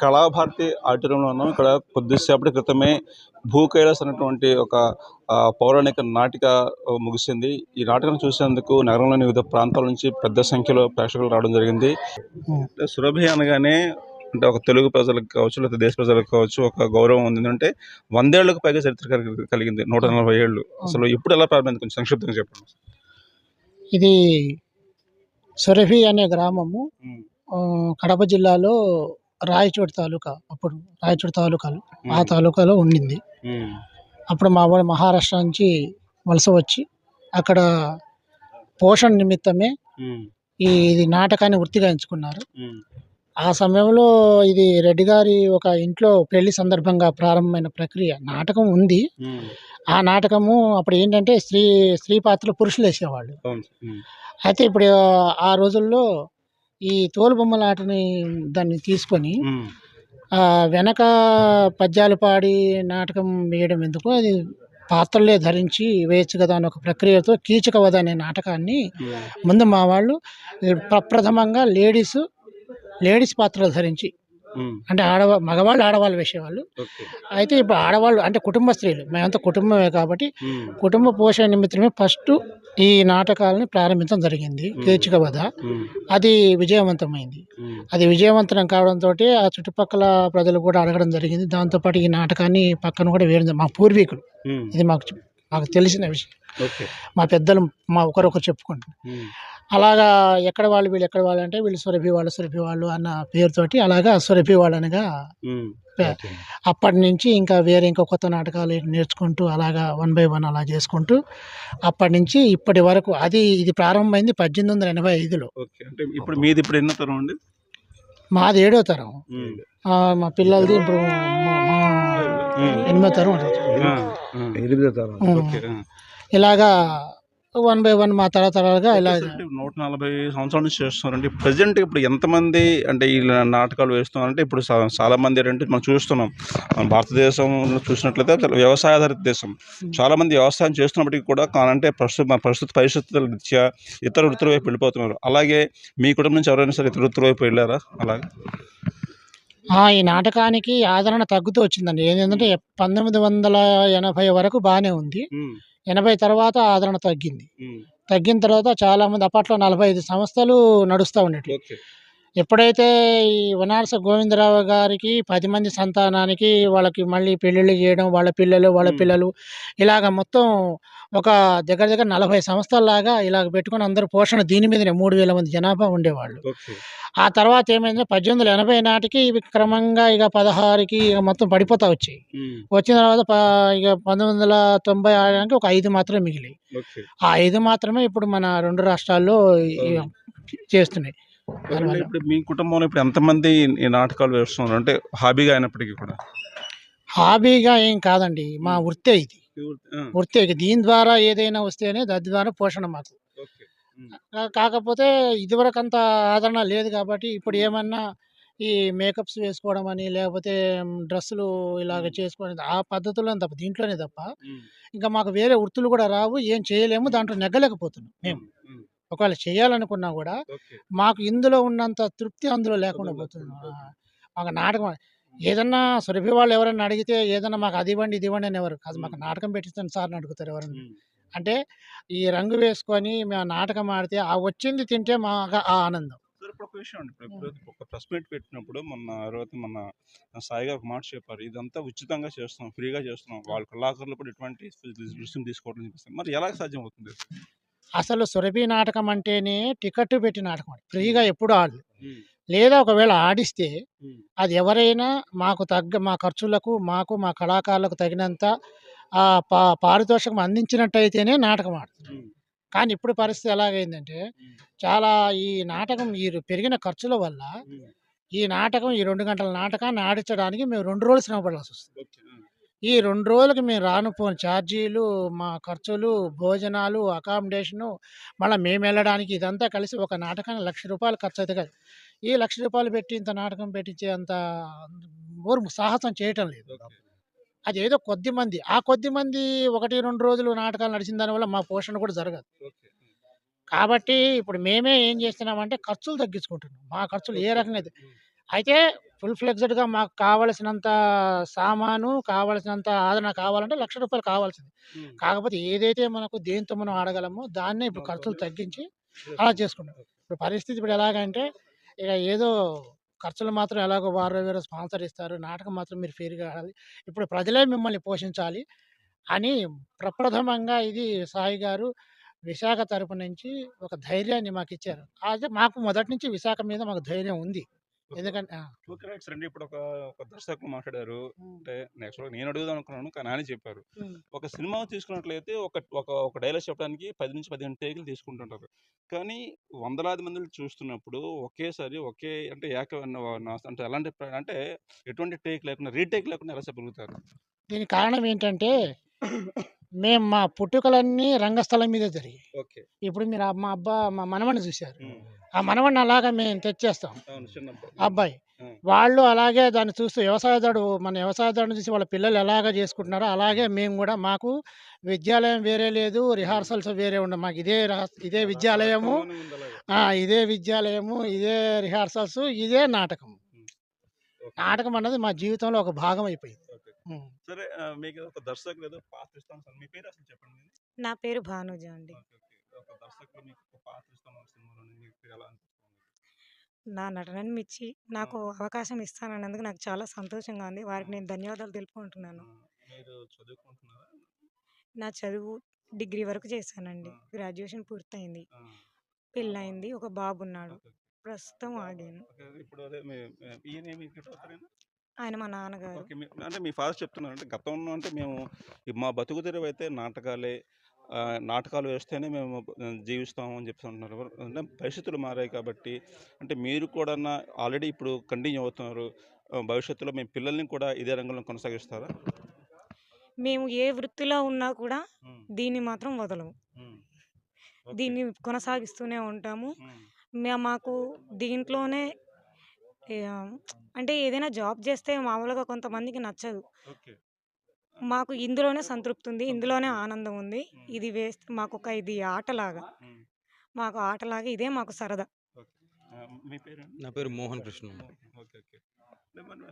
కళాభారతి ఆడిటోరియంలో ఉన్నాం ఇక్కడ కొద్దిసేపటి క్రితమే భూ కైలాస్ అనేటువంటి ఒక పౌరాణిక నాటిక ముగిసింది. ఈ నాటకం చూసేందుకు నగరంలోని వివిధ ప్రాంతాల నుంచి పెద్ద సంఖ్యలో ప్రేక్షకులు రావడం జరిగింది. సురభి అనగానే అంటే ఒక తెలుగు ప్రజలకు కావచ్చు లేదా దేశ ప్రజలకు కావచ్చు ఒక గౌరవం ఉంది. అంటే వందేళ్ళకు పైగా చరిత్ర కలిగి- కలిగింది నూట నలభై ఏళ్ళు. అసలు ఇప్పుడు ఎలా ప్రారంభించింది కొంచెం సంక్షిప్తంగా చెప్పండి. ఇది సురభి అనే గ్రామము. కడప జిల్లాలో రాయచోటి తాలూకా అప్పుడు రాయచోటి తాలూకాలో ఆ తాలూకాలో ఉండింది. అప్పుడు మా వాడు మహారాష్ట్ర నుంచి వలస వచ్చి అక్కడ పోషణ నిమిత్తమే ఈ ఇది నాటకాన్ని వృత్తిగా ఎంచుకున్నారు. ఆ సమయంలో ఇది రెడ్డి గారి ఒక ఇంట్లో పెళ్ళి సందర్భంగా ప్రారంభమైన ప్రక్రియ నాటకం ఉంది. ఆ నాటకము అప్పుడు ఏంటంటే స్త్రీ స్త్రీ పాత్రలు పురుషులు వేసేవాళ్ళు. అయితే ఇప్పుడు ఆ రోజుల్లో ఈ తోలుబొమ్మల ఆటని దాన్ని తీసుకొని ఆ వెనక పద్యాలు పాడి నాటకం వేయడం ఎందుకు అది పాత్రలే ధరించి వేయచ్చు కదా అని ఒక ప్రక్రియతో కీచక వధ అనే నాటకాన్ని ముందు మా వాళ్ళు ప్రప్రథమంగా లేడీస్ లేడీస్ పాత్రలు ధరించి అంటే ఆడవా మగవాళ్ళు ఆడవాళ్ళు వేసేవాళ్ళు. అయితే ఇప్పుడు ఆడవాళ్ళు అంటే కుటుంబ స్త్రీలు మేమంతా కుటుంబమే కాబట్టి కుటుంబ పోషణ నిమిత్తమే ఫస్ట్ ఈ నాటకాలని ప్రారంభించడం జరిగింది కీచక వధ. అది విజయవంతమైంది. అది విజయవంతం కావడంతో ఆ చుట్టుపక్కల ప్రజలు కూడా అడగడం జరిగింది. దాంతోపాటు ఈ నాటకాన్ని పక్కన కూడా వేయడం. మా పూర్వీకులు. ఇది మాకు మాకు తెలిసిన విషయం. మా పెద్దలు మా ఒకరొకరు చెప్పుకుంటారు. అలాగా ఎక్కడ వాళ్ళు వీళ్ళు ఎక్కడ వాళ్ళు అంటే వీళ్ళు సురభి వాళ్ళు సురభి వాళ్ళు అన్న పేరుతోటి అలాగా సురభి వాళ్ళు అనగా అప్పటి నుంచి ఇంకా వేరే ఇంకా కొత్త నాటకాలు నేర్చుకుంటూ అలాగా వన్ బై వన్ అలా చేసుకుంటూ అప్పటి నుంచి ఇప్పటి వరకు అది ఇది ప్రారంభమైంది పద్దెనిమిది వందల ఎనభై ఐదులో. ఇప్పుడు మీది ఇప్పుడు ఎన్నో తరం అండి? మాది ఏడో తరం. మా పిల్లలది ఇప్పుడు ఎనిమిదో తరం. ఎనిమిదో తరం. ఇలాగా వన్ బై వన్ మా తర తరాలుగా ఇలా నూట నలభై సంవత్సరాల నుంచి చేస్తున్నారంటే ప్రజెంట్ ఇప్పుడు ఎంతమంది అంటే ఈ నాటకాలు వేస్తున్నారంటే ఇప్పుడు చాలా మంది ఏంటంటే మనం చూస్తున్నాం. మన భారతదేశంలో చూసినట్లయితే చాలా వ్యవసాయ ఆధారిత దేశం చాలా మంది వ్యవసాయం చేస్తున్నప్పటికీ కూడా కానంటే ప్రస్తుత మన ప్రస్తుత పరిస్థితుల రీత్యా ఇతర వృత్తుల వైపు వెళ్ళిపోతున్నారు. అలాగే మీ కుటుంబం నుంచి ఎవరైనా సరే ఇతర వృత్తుల వైపు వెళ్ళారా? అలాగే? ఈ నాటకానికి ఆదరణ తగ్గుతూ వచ్చిందండి. ఏంటంటే పంతొమ్మిది వందల ఎనభై వరకు బాగానే ఉంది. ఎనభై తర్వాత ఆదరణ తగ్గింది. తగ్గిన తర్వాత చాలామంది అప్పట్లో నలభై ఐదు సంస్థలు నడుస్తూ ఉండేవి ఎప్పుడైతే ఈ వనారస గోవిందరావు గారికి పది మంది సంతానానికి వాళ్ళకి మళ్ళీ పెళ్ళిళ్ళు చేయడం వాళ్ళ పిల్లలు వాళ్ళ. పిల్లలు ఇలాగ మొత్తం ఒక దగ్గర దగ్గర నలభై సంస్థల్లాగా ఇలాగ పెట్టుకొని అందరూ పోషణ దీని మీదనే మూడు వేల మంది జనాభా ఉండేవాళ్ళు. ఆ తర్వాత ఏమైందంటే పద్దెనిమిది వందల ఎనభై నాటికి ఇవి క్రమంగా ఇక పదహారుకి ఇక మొత్తం పడిపోతా వచ్చాయి. వచ్చిన తర్వాత ఇక పంతొమ్మిది వందల తొంభై ఆరుకి ఒక ఐదు మాత్రమే మిగిలాయి. ఓకే. ఆ ఐదు మాత్రమే ఇప్పుడు మన రెండు రాష్ట్రాల్లో చేస్తున్నాయి. ఇప్పుడు మీ కుటుంబంలో ఇప్పుడు ఎంతమంది ఈ నాటకాలు వేస్తున్నారు? అంటే హాబీగా అయినప్పటికీ కూడా. హాబీగా ఏం కాదండి. మా వృత్తే ఇది. వృత్తే. దీని ద్వారా ఏదైనా వస్తేనే దాని ద్వారా పోషణ మాకు. కాకపోతే ఇదివరకు అంత ఆదరణ లేదు కాబట్టి ఇప్పుడు ఏమన్నా ఈ మేకప్స్ వేసుకోవడం అని లేకపోతే డ్రెస్సులు ఇలాగ చేసుకోవడం ఆ పద్ధతుల్లో తప్ప దీంట్లోనే తప్ప ఇంకా మాకు వేరే వృత్తులు కూడా రావు ఏం చేయలేము దాంట్లో నెగ్గలేకపోతున్నాం మేము. ఒకవేళ చేయాలనుకున్నా కూడా మాకు ఇందులో ఉన్నంత తృప్తి అందులో లేకుండా పోతుంది మాకు నాటకం ఏదన్నా సురభి వాళ్ళు ఎవరైనా అడిగితే ఏదన్నా మాకు అది ఇవ్వండి ఇది ఇవ్వండి అని ఎవరు కాదు మాకు నాటకం పెట్టిస్తాను సార్ అని అడుగుతారు ఎవరన్నా. అంటే ఈ రంగు వేసుకొని మేము నాటకం ఆడితే ఆ వచ్చింది తింటే మాకు ఆ ఆనందం. ఒక విషయం అండి. ఇప్పుడు ఎప్పుడైతే ఒక ప్రెస్ మీట్ పెట్టినప్పుడు మొన్న తర్వాత మన సాయి గారు ఒక మాట చెప్పారు. ఇదంతా ఉచితంగా చేస్తున్నాం ఫ్రీగా చేస్తున్నాం. వాళ్ళ కళాకారులు కూడా ఎటువంటి రుసుము తీసుకోవడం చెప్పేసి మరి ఎలా సాధ్యం అవుతుంది అసలు సురభి నాటకం అంటేనే టికెట్ పెట్టి నాటకం. ఫ్రీగా ఎప్పుడు ఆడలేదు లేదా ఒకవేళ ఆడిస్తే అది ఎవరైనా మాకు తగ్గ మా ఖర్చులకు మాకు మా కళాకారులకు తగినంత ఆ పా పారితోషికం అందించినట్టయితేనే నాటకం ఆడుతుంది కానీ ఇప్పుడు పరిస్థితి ఎలాగైందంటే చాలా ఈ నాటకం ఈ పెరిగిన ఖర్చుల వల్ల ఈ నాటకం ఈ రెండు గంటల నాటకాన్ని ఆడించడానికి మేము రెండు రోజులు శ్రమ పడాల్సి వస్తుంది. ఈ రెండు రోజులకి మేము రానుపోని ఛార్జీలు మా ఖర్చులు భోజనాలు అకామిడేషను మళ్ళీ మేము వెళ్ళడానికి ఇదంతా కలిసి ఒక నాటకానికి లక్ష రూపాయలు ఖర్చు అయితే కదా. ఈ లక్ష రూపాయలు పెట్టి ఇంత నాటకం పెట్టించే అంత ఊరు సాహసం చేయటం లేదు. అది ఏదో కొద్ది మంది ఆ కొద్ది మంది ఒకటి రెండు రోజులు నాటకాలు నడిచిన దానివల్ల మా పోషణ కూడా జరగదు. కాబట్టి ఇప్పుడు మేమే ఏం చేస్తున్నామంటే ఖర్చులు తగ్గించుకుంటున్నాం. మా ఖర్చులు ఏ రకంగా అయితే అయితే ఫుల్ ఫ్లెక్స్డ్‌గా మాకు కావాల్సినంత సామాను, కావాల్సినంత ఆదరణ కావాలంటే రూ. 1,00,000 కావాల్సింది. కాకపోతే ఏదైతే మనకు దేనితో మనం ఆడగలమో దాన్నే ఇప్పుడు ఖర్చులు తగ్గించి అలా చేసుకున్నాం. ఇప్పుడు పరిస్థితి ఇప్పుడు ఎలాగంటే ఇక ఏదో ఖర్చులు మాత్రం ఎలాగో వారో వేరే స్పాన్సర్ ఇస్తారు. నాటకం మాత్రం మీరు ఫ్రీగా ఆడాలి. ఇప్పుడు ప్రజలే మిమ్మల్ని పోషించాలి అని ప్రప్రథమంగా ఇది సాయి గారు విశాఖ తరపు నుంచి ఒక ధైర్యాన్ని మాకిచ్చారు. అదే మాకు మొదటి నుంచి విశాఖ మీద మాకు ధైర్యం ఉంది. ఎందుకంటే. ఇప్పుడు ఒక, ఒక దర్శకులు మాట్లాడారు. అంటే యాక్చువల్‌గా నేను అడుగుదాం అనుకున్నాను. కానీ ఆయనే చెప్పారు. ఒక సినిమా తీసుకున్నట్లయితే ఒక, ఒక, ఒక డైలాగ్ చెప్పడానికి 10-15 టేకులు తీసుకుంటుంటారు. కానీ వందలాది మందిని చూస్తున్నప్పుడు ఒకేసారి ఒకే అంటే ఏక అంటే ఎలాంటి అంటే ఎటువంటి టేక్ లేకుండా రీటేక్ లేకుండా ఎలా చెప్పగలుగుతారు? దీనికి కారణం ఏంటంటే మేము మా పుట్టుకలన్నీ రంగస్థలం మీదే జరిగాయి. ఓకే. ఇప్పుడు మీరు ఆ మా అబ్బా మా మనవడిని చూసారు. హ్మ్. ఆ మనవడిని అలాగా మేము తెచ్చేస్తాం. అవును. చిన్నప్పుడు. ఆ అబ్బాయి. వాళ్ళు అలాగే దాన్ని చూస్తూ వ్యవసాయదారుడు మన వ్యవసాయదారుడిని చూసి వాళ్ళ పిల్లలు ఎలాగా చేసుకుంటున్నారో అలాగే మేము కూడా మాకు విద్యాలయం వేరే లేదు. రిహార్సల్స్ వేరే ఉండవు. మాకు ఇదే రహ ఇదే విద్యాలయము. రక్తంలోనే ఉంది అలాగా. ఆ! ఇదే విద్యాలయము, ఇదే రిహార్సల్స్, ఇదే నాటకం. నాటకం అన్నది మా జీవితంలో ఒక భాగం అయిపోయింది. సరే మీకు ఒక దర్శకులు ఏదో పాత్ర ఇస్తాను సార్. మీ పేరు అసలు చెప్పండి? నా పేరు భానుజ అండి. ఒక దర్శకులు మీకు ఒక పాత్ర ఇస్తాను సినిమాలోని మీకు ఎలా? నా నటనను మెచ్చి నాకు అవకాశం ఇస్తానన్నందుకు నాకు చాలా సంతోషంగా ఉంది. వారికి నేను ధన్యవాదాలు తెలుపుకుంటున్నాను. మీరు చదువుకుంటున్నారా? నా చదువు డిగ్రీ వరకు చేశానండి. గ్రాడ్యుయేషన్ పూర్తయింది. పెళ్ళయింది. ఒక బాబున్నాడు. ఓకే. ప్రస్తుతం ఆగాను. ఇప్పుడు ఆయన మా నాన్నగారు. ఓకే. మీ అంటే మీ ఫాదర్ చెప్తున్నారు. అంటే గతంలో అంటే మేము మా బతుకు తెరువైతే నాటకాలే. ఆహ్, నాటకాలు వేస్తేనే మేము ఆహ్, జీవిస్తాం అని చెప్పేసి అంటున్నారు. అంటే పరిస్థితులు మారాయి కాబట్టి అంటే మీరు కూడానా ఆల్రెడీ ఇప్పుడు కంటిన్యూ అవుతున్నారు. భవిష్యత్తులో మీ పిల్లల్ని కూడా ఇదే రంగంలో కొనసాగిస్తారా? మేము ఏ వృత్తిలో ఉన్నా కూడా. దీన్ని మాత్రం వదలము. దీన్ని కొనసాగిస్తూనే ఉంటాము. మే మాకు దీంట్లోనే! అంటే ఏదైనా జాబ్ చేస్తే మామూలుగా కొంతమందికి నచ్చదు. ఓకే. మాకు ఇందులోనే సంతృప్తి ఉంది. ఇందులోనే. ఆనందం ఉంది. ఇది వేస్ట్ మాకొక ఇది ఆటలాగా. మాకు ఆటలాగా ఇదే మాకు సరదా. నా పేరు మోహన్ కృష్ణ.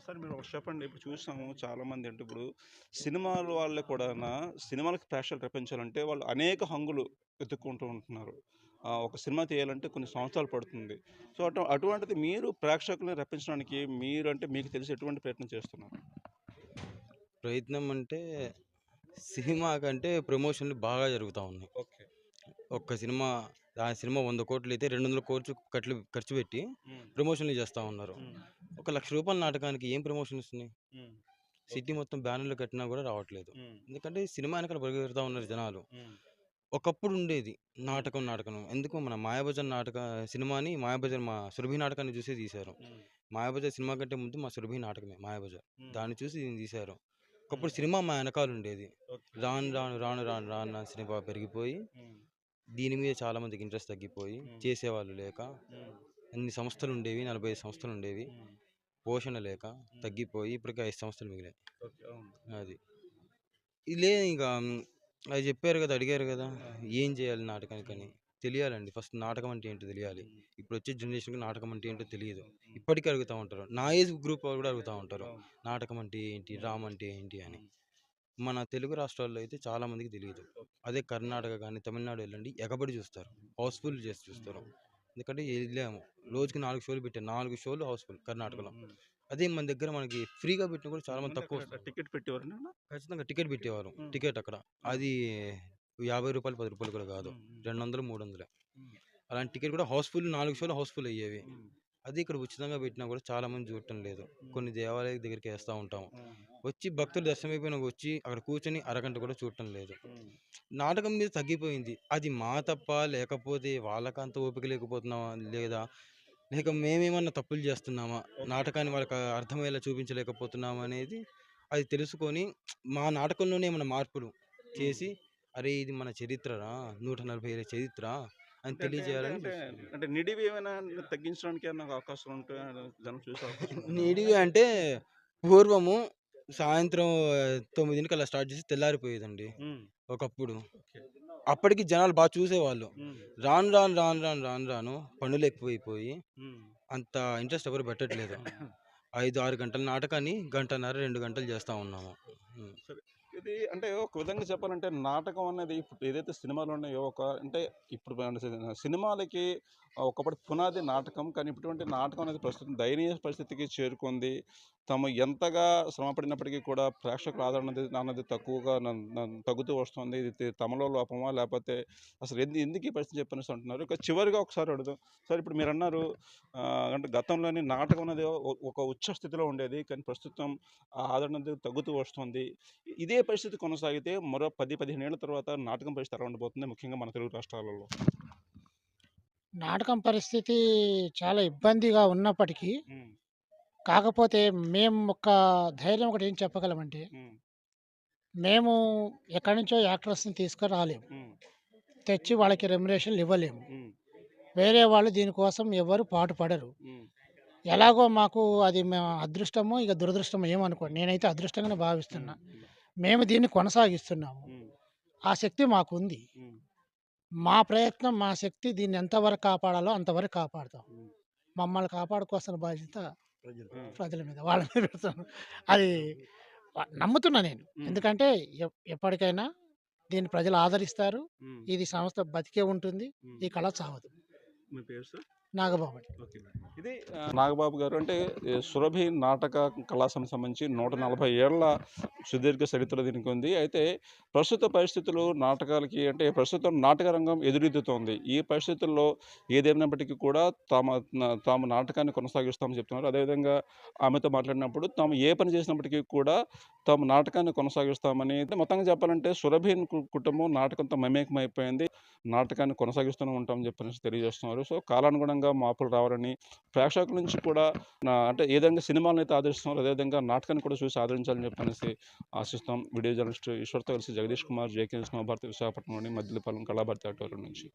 సార్ మీరు ఒకటి చెప్పండి. ఇప్పుడు చూసాము చాలామంది అంటే ఇప్పుడు సినిమాల వాళ్ళు కూడానా సినిమాలకు ప్రేక్షకులు రప్పించాలంటే వాళ్ళు అనేక హంగులు వెతుక్కుంటూ ఉంటున్నారు. ఒక సినిమా తీయాలంటే కొన్ని సంవత్సరాలు పడుతుంది. సో, అటు అటువంటిది మీరు ప్రేక్షకుల్ని రప్పించడానికి మీరు అంటే మీకు తెలిసి ఎటువంటి ప్రయత్నం చేస్తున్నారు? ప్రయత్నం అంటే సినిమా కంటే ప్రమోషన్‌లు బాగా జరుగుతా ఉన్నాయి. ఓకే. ఒక్క సినిమా ఆ సినిమా 100,00,00,000 అయితే 200,00,00,000 కట్లు ఖర్చు పెట్టి. ప్రమోషన్‌లు చేస్తా ఉన్నారు. ఒక రూ. 1,00,000 నాటకానికి ఏం ప్రమోషన్ వస్తున్నాయి? సిటీ మొత్తం బ్యానర్‌లు కట్టినా కూడా రావట్లేదు. ఎందుకంటే సినిమా వెనకాల పరిగెడతా ఉన్నారు జనాలు. ఒకప్పుడు ఉండేది నాటకం, నాటకం. ఎందుకు మన 'మాయాబజార్' నాటక సినిమాని 'మాయాబజార్' మా 'సురభి' నాటకాన్ని చూసే తీశారు. 'మాయాబజార్' సినిమా కంటే ముందు మా 'సురభి' నాటకమే 'మాయాబజార్'. దాన్ని చూసి దీన్ని తీశారు. ఒకప్పుడు సినిమా మా వెనకాల ఉండేది. రాను రాను రాను రాను రాను రాను సినిమా పెరిగిపోయి. దీని మీద చాలా మందికి ఇంట్రెస్ట్ తగ్గిపోయి. చేసేవాళ్ళు లేక. అన్ని సంస్థలు ఉండేవి 45 సంస్థలు ఉండేవి. పోషణ లేక తగ్గిపోయి ఇప్పటికి ఐదు సంస్థలు మిగిలాయి. అది ఇలే ఇంకా అది చెప్పారు కదా! అడిగారు కదా! ఏం చేయాలి నాటకానికని తెలియాలండి. ఫస్ట్ నాటకం అంటే ఏంటో తెలియాలి. ఇప్పుడు వచ్చే జనరేషన్కి నాటకం అంటే ఏంటో తెలియదు. ఇప్పటికీ అడుగుతూ ఉంటారు. నా ఏజ్ గ్రూప్ వాళ్ళు కూడా అడుగుతూ ఉంటారు. నాటకం అంటే ఏంటి? డ్రామా అంటే ఏంటి? అని. మన తెలుగు రాష్ట్రాల్లో అయితే చాలామందికి తెలియదు. అదే కర్ణాటక కానీ తమిళనాడు వెళ్ళండి ఎగబడి చూస్తారు. హౌస్ఫుల్ చేసి చూస్తారు. ఎందుకంటే వెళ్ళాము. రోజుకి నాలుగు షోలు పెట్టారు నాలుగు షోలు హౌస్ఫుల్ కర్ణాటకలో. అదే మన దగ్గర మనకి ఫ్రీగా పెట్టిన కూడా చాలా మంది తక్కువ వస్తారు. టికెట్ పెట్టేవారండి ఖచ్చితంగా టికెట్ పెట్టేవారు. టికెట్ అక్కడ. అది యాభై రూపాయలు పది రూపాయలు కూడా కాదు. రెండు వందలు మూడు వందలే. అలాంటి టికెట్ కూడా హౌస్ఫుల్ నాలుగు షోలు హౌస్ఫుల్ అయ్యేవి. అది ఇక్కడ ఉచితంగా పెట్టినా కూడా చాలా మంది చూడటం లేదు. కొన్ని దేవాలయాల దగ్గరికి వేస్తూ ఉంటాము. వచ్చి భక్తులు దర్శనం అయిపోయినా వచ్చి అక్కడ కూర్చొని అరగంట కూడా చూడటం లేదు. నాటకం మీద తగ్గిపోయింది. అది మా తప్ప లేకపోతే వాళ్ళకంత ఓపిక లేకపోతున్నామా లేదా? లేక మేమేమన్నా తప్పులు చేస్తున్నామా? నాటకాన్ని వాళ్ళకి అర్థమయ్యేలా చూపించలేకపోతున్నామా అనేది అది తెలుసుకొని మా నాటకంలోనే ఏమైనా మార్పులు చేసి అరే ఇది మన చరిత్రరా? నూట నలభై ఏళ్ళ చరిత్ర అని తెలియజేయాలని అంటే నిడివి ఏమైనా తగ్గించడానికి అవకాశం ఉంటే జనం చూసే అవకాశం ఉంటుందా? నిడివి అంటే పూర్వము సాయంత్రం తొమ్మిదింటికి అలా స్టార్ట్ చేసి తెల్లారిపోయేదండి. ఒకప్పుడు. అప్పటికి జనాలు బాగా చూసేవాళ్ళు. రాను రాను రాను రాను రాను రాను పనులు ఎక్కువైపోయి. అంత ఇంట్రెస్ట్ ఎవరు పెట్టట్లేదు ఐదు ఆరు గంటల నాటకాన్ని గంటన్నర రెండు గంటలు చేస్తూ ఉన్నాము. ఇది అంటే ఒక విధంగా చెప్పాలంటే నాటకం అనేది ఇప్పుడు ఏదైతే సినిమాలు ఉన్నాయో ఒక అంటే ఇప్పుడు సినిమాలకి ఒకప్పటి పునాది నాటకం కానీ ఇటువంటి నాటకం అనేది ప్రస్తుతం దయనీయ పరిస్థితికి చేరుకుంది తాము ఎంతగా శ్రమపడినప్పటికీ కూడా ప్రేక్షకుల ఆదరణ అనేది అన్నది తక్కువగా తగ్గుతూ వస్తుంది. ఇది తమలో లోపమా? లేకపోతే అసలు ఎందు ఎందుకు ఈ పరిస్థితి చెప్పనేసి అంటున్నారు. ఇక చివరిగా ఒకసారి అడుగుదాం. సార్ ఇప్పుడు మీరు అన్నారు అంటే గతంలోని నాటకం అనేది ఒక ఉచ్చ స్థితిలో ఉండేది. కానీ ప్రస్తుతం ఆ ఆదరణ అనేది తగ్గుతూ వస్తుంది. ఇదే పరిస్థితి కొనసాగితే మరో పది పదిహేను ఏళ్ళ తర్వాత నాటకం పరిస్థితి ఎలా ఉండబోతుంది? ముఖ్యంగా మన తెలుగు రాష్ట్రాలలో. నాటకం పరిస్థితి చాలా ఇబ్బందిగా ఉన్నప్పటికీ కాకపోతే మేము ఒక ధైర్యం ఒకటి ఏం చెప్పగలమంటే మేము ఎక్కడి నుంచో యాక్టర్స్ని తీసుకురాలేము తెచ్చి వాళ్ళకి రెమ్యునేషన్లు ఇవ్వలేము. వేరే వాళ్ళు దీనికోసం ఎవరు పాటుపడరు. ఎలాగో మాకు అది మేము అదృష్టమో ఇక దురదృష్టమో ఏమనుకోండి నేనైతే అదృష్టంగానే భావిస్తున్నా. మేము దీన్ని కొనసాగిస్తున్నాము. ఆ శక్తి మాకు ఉంది మా ప్రయత్నం మా శక్తి దీన్ని ఎంతవరకు కాపాడాలో అంతవరకు కాపాడుతాం. మమ్మల్ని కాపాడుకోవాల్సిన బాధ్యత ప్రజల. మీద వాళ్ళ మీద పెడతాను అది నమ్ముతున్నా నేను. ఎందుకంటే ఎప్- ఎప్పటికైనా దీన్ని ప్రజలు ఆదరిస్తారు. ఇది సంస్థ బతికే ఉంటుంది. ఈ కళ చావదు. మీ పేరు సార్? నాగబాబు ఇది నాగబాబు గారు అంటే సురభి నాటక కళాశాలకు సంబంధించి నూట నలభై ఏళ్ళ సుదీర్ఘ చరిత్ర దీనికి ఉంది. అయితే ప్రస్తుత పరిస్థితులు నాటకాలకి అంటే ప్రస్తుతం నాటక రంగం ఎదురెత్తుతోంది ఈ పరిస్థితుల్లో ఏదేమైనప్పటికీ కూడా తాము తాము నాటకాన్ని కొనసాగిస్తామని చెప్తున్నారు. అదేవిధంగా ఆమెతో మాట్లాడినప్పుడు తాము ఏ పని చేసినప్పటికీ కూడా తాము నాటకాన్ని కొనసాగిస్తామని అయితే మొత్తంగా చెప్పాలంటే సురభి కు- కుటుంబం నాటకంతో మమేకమైపోయింది. నాటకాన్ని కొనసాగిస్తూనే ఉంటామని చెప్పి తెలియజేస్తున్నారు. సో కాలానుగుణంగా మార్పులు రావాలని ప్రేక్షకుల నుంచి కూడా నా- అంటే ఏ విధంగా సినిమాలను అయితే ఆదరిస్తున్నారు అదేవిధంగా నాటకాన్ని కూడా చూసి ఆదరించాలని చెప్పనేసి ఆశిస్తాం. వీడియో జర్నలిస్ట్ ఈశ్వర్తో కలిసి జగదీష్ కుమార్ జేకే భారతి విశాఖపట్నంలోని మద్దిలపాలెం కళాభారతి ఆటోరం నుంచి.